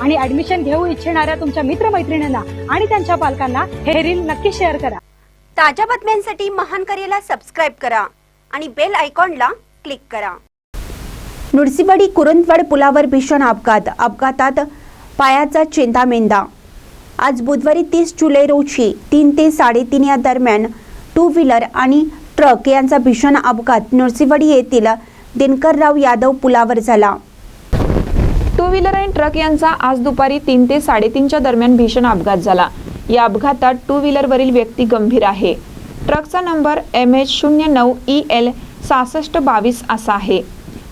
आणि ऍडमिशन घेऊ इच्छिणाऱ्या तुमच्या मित्रमैत्रिणींना आणि त्यांच्या पालकांना हे रील नक्की शेअर करा. ताज्या बातम्यांसाठी महान करेला सबस्क्राईब करा आणि बेल आयकॉनला क्लिक करा. नुरसीवाडी कुरुंदवाड पुलावर भीषण अपघात. अपघातात पायाचा चेंदामेंदा. आज बुधवारी तीस जुलै रोजी तीन ते साडेतीन या दरम्यान टू व्हीलर आणि ट्रक यांचा भीषण अपघात नुरसीवाडी येथील दिनकरराव यादव पुलावर झाला. टू व्हीलर आणि ट्रक यांचा आज दुपारी तीन ते साडेतीनच्या दरम्यान भीषण अपघात झाला. या अपघातात टू व्हीलरवरील व्यक्ती गंभीर आहे. ट्रकचा नंबर एम एच शून्य नऊ ई एल सहासष्ट बावीस असा आहे.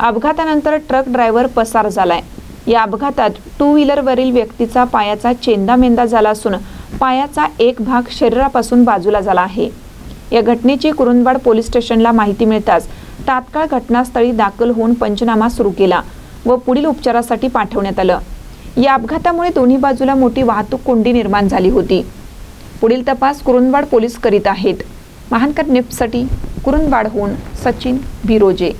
अपघातानंतर ट्रक ड्रायव्हर पसार झालाय. या अपघातात टू व्हीलरवरील व्यक्तीचा पायाचा चेंदामेंदा झाला असून पायाचा एक भाग शरीरापासून बाजूला झाला आहे. या घटनेची कुरुंदवाड पोलीस स्टेशनला माहिती मिळताच तात्काळ घटनास्थळी दाखल होऊन पंचनामा सुरू केला. व पुढील उपचारासाठी पाठवण्यात आलं. या अपघातामुळे दोन्ही बाजूला मोठी वाहतूक कोंडी निर्माण झाली होती. पुढील तपास कुरुंदवाड पोलीस करीत आहेत. महानकर निफ्टसाठी कुरुंदवाडहून सचिन बिरोजे